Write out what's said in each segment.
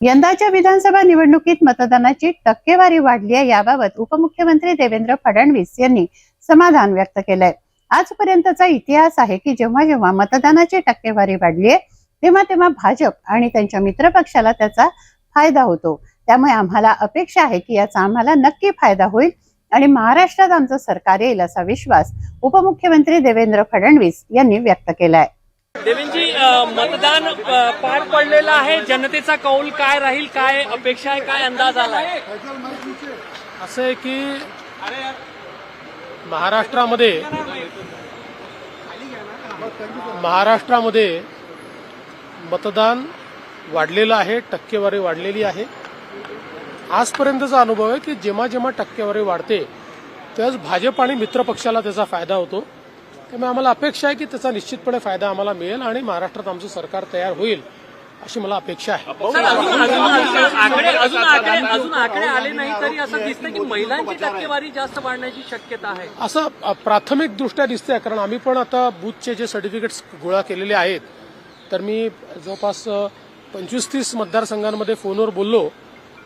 यंदाच्या विधानसभा निवडणुकीत मतदानाची टक्केवारी वाढली आहे याबाबत उपमुख्यमंत्री देवेंद्र फडणवीस यांनी समाधान व्यक्त केलंय. आजपर्यंतचा इतिहास आहे की जेव्हा जेव्हा मतदानाची टक्केवारी वाढली आहे तेव्हा तेव्हा भाजप आणि त्यांच्या मित्रपक्षाला त्याचा फायदा होतो. त्यामुळे आम्हाला अपेक्षा आहे की याचा आम्हाला नक्की फायदा होईल आणि महाराष्ट्रात आमचं सरकार येईल असा विश्वास उपमुख्यमंत्री देवेंद्र फडणवीस यांनी व्यक्त केलाय. देवेंजी मतदान पार पडलेलं आहे. जनतेचा कौल काय राहील? काय अपेक्षा आहे? काय अंदाज आला असं आहे की महाराष्ट्रामध्ये महाराष्ट्रामध्ये मतदान वाढलेलं आहे टक्केवारी वाढलेली आहे. आजपर्यंतचा अनुभव आहे की जेव्हा जेव्हा टक्केवारी वाढते त्यावेळेस भाजप आणि मित्रपक्षाला त्याचा फायदा होतो. त्यामुळे आम्हाला अपेक्षा आहे की त्याचा निश्चितपणे फायदा आम्हाला मिळेल आणि महाराष्ट्रात आमचं सरकार तयार होईल अशी मला अपेक्षा आहे. अजून आकडे अजून आकडे अजून आकडे आले नाही तरी असं दिसतं की महिलांची टक्केवारी जास्त वाढण्याची शक्यता आहे. असं प्राथमिक दृष्ट्या दिसतंय कारण आम्ही पण आता बूथचे जे सर्टिफिकेट्स गोळा केलेले आहेत तर मी जवळपास पंचवीस तीस मतदारसंघांमध्ये फोनवर बोललो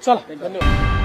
算了别跟